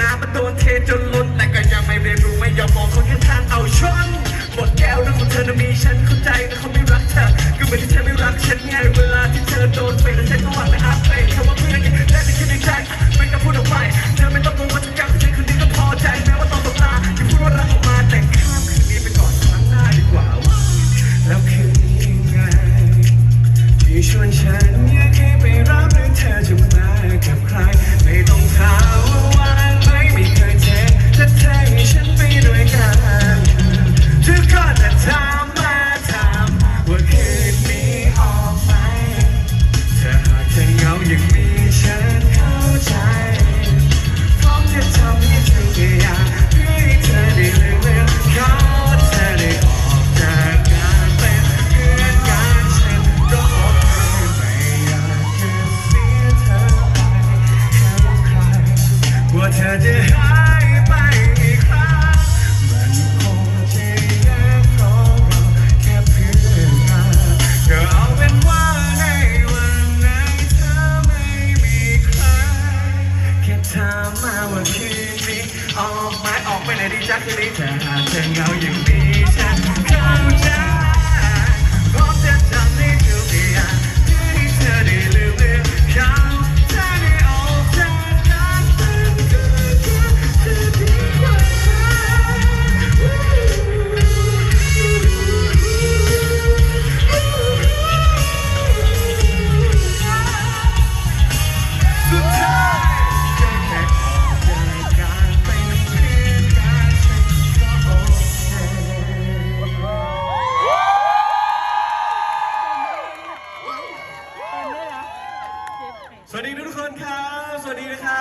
นามันโดนเทจนล้นแต่ก็ยังไม่เรียนรู้ไม่ยอมมองคนข้างทางเอาชนหมดแก้วเรื่องของเธอนะมีฉันเข้าใจแต่เขาไม่รักเธอก็เหมือนที่เธอไม่รักฉันไงเว้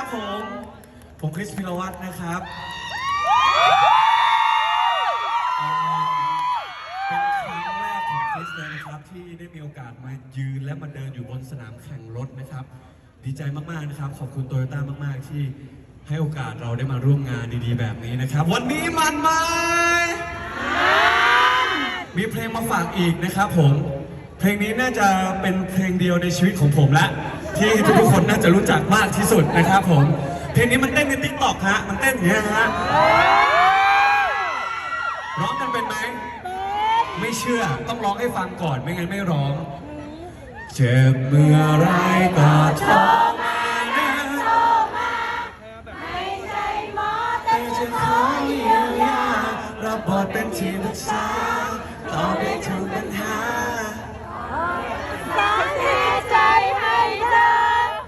ับผม ผมคริสพิรวัตรนะครับ เป็นครั้งแรกของคริสเลยนะครับ ที่ได้มีโอกาสมายืนและมาเดินอยู่บนสนามแข่งรถนะครับ ดีใจมากๆนะครับ ขอบคุณโตโยต้ามาก ๆ ที่ให้โอกาสเราได้มาร่วมงานดีๆ แบบนี้นะครับ วันนี้มันมามมีเพลงมาฝากอีกนะครับผม เพลงนี้น่าจะเป็นเพลงเดียวในชีวิตของผมละ ที่ทุกๆคนน่าจะรู้จักมากที่สุดนะครับผม เพลงนี้มันเต้นในติ๊กต็อกฮะ มันเต้นอย่างเงี้ยฮะร้องกันเป็นไหม ไม่เชื่อต้องร้องให้ฟังก่อนไม่งั้นไม่ร้อง เจ็บเมื่อไรก็ท้อมานะไม่ใช่หมอแต่จะขอเยียวยารับบทเป็นที่รักษาต่อได้ถึงเป็น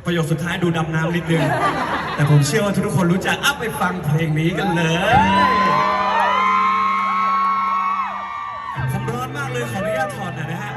ประโยคสุดท้ายดูดำน้ำนิดนึง แต่ผมเชื่อว่าทุกคนรู้จักอะไปฟังเพลงนี้กันเลย ผมร้อนมากเลยขออนุญาตถอดหน่อยนะฮะ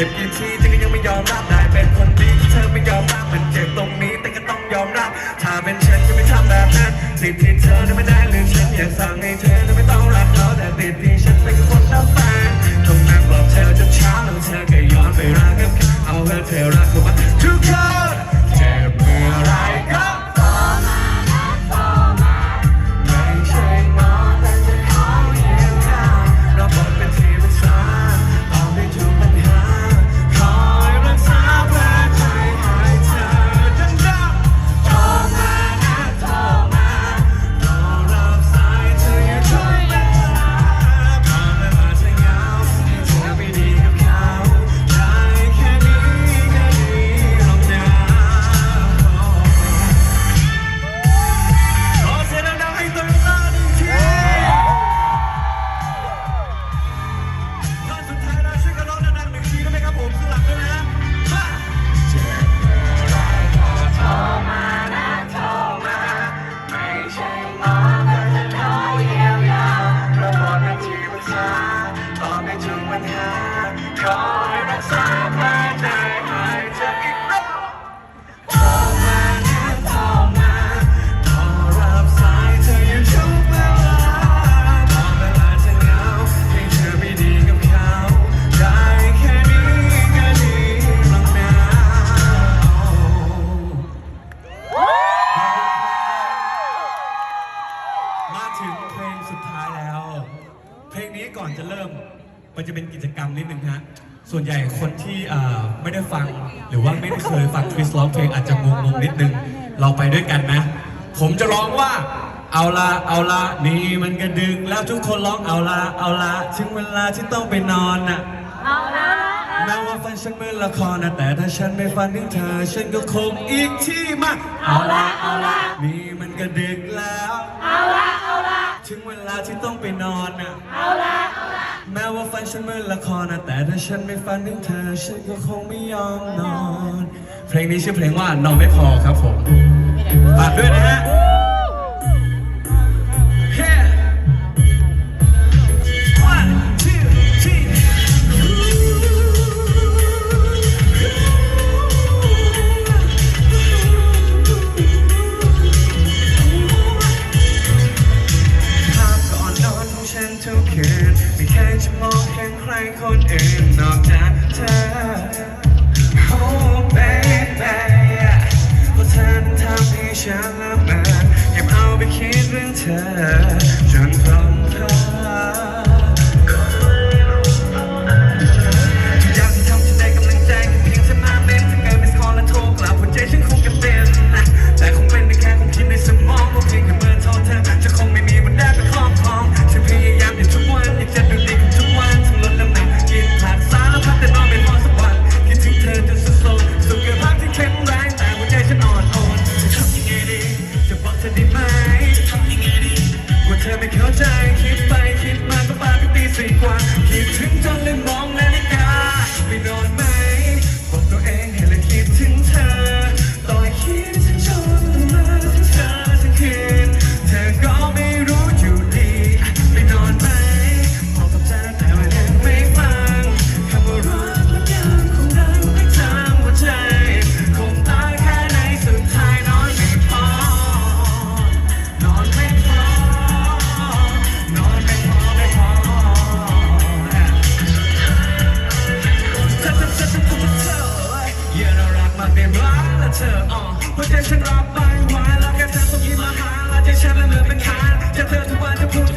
จ็บกี่ทีฉันก็ยังไม่ยอมรับได้เป็นคนดีที่เธอไม่ยอมรับมันเจ็บตรงนี้แต่ก็ต้องยอมรับ ถ้าเป็นฉันจะไม่ทำแบบนั้นติดที่เธอไม่ได้หรือฉันอยากสั่งให้เธอไม่ต้องรักเขาแต่ติดที่ เพลงสุดท้ายแล้ว เพลงนี้ก่อนจะเริ่มมันจะเป็นกิจกรรมนิดนึงฮะส่วนใหญ่คนที่ไม่ได้ฟังหรือว่าไม่ได้เคยฟังทริสร้องเพลงอาจจะงงๆนิดนึง เราไปด้วยกันนะ ผมจะร้องว่าเอาละเอาละนี่มันก็ดึงแล้วทุกคนร้องเอาละเอาละถึงเวลาที่ต้องไปนอนน่ะ เอาละแม้ว่าฟันฉันเหมือนละครนะแต่ถ้าฉันไม่ฟันถึงเธอ ฉันก็คงอีกที่มาเอาละเอาละนี่มันก็ดึกแล้ว เอาละ ถึงเวลาที่ต้องไปนอนน่ะ เอาละเอาละแม้ว่าฝันฉันเหมือนละครนะแต่ถ้าฉันไม่ฝันถึงเธอ ฉันก็คงไม่ยอมนอน เพลงนี้ชื่อเพลงว่านอนไม่พอครับผมฝากด้วยนะฮะ yeah. Cause wonderful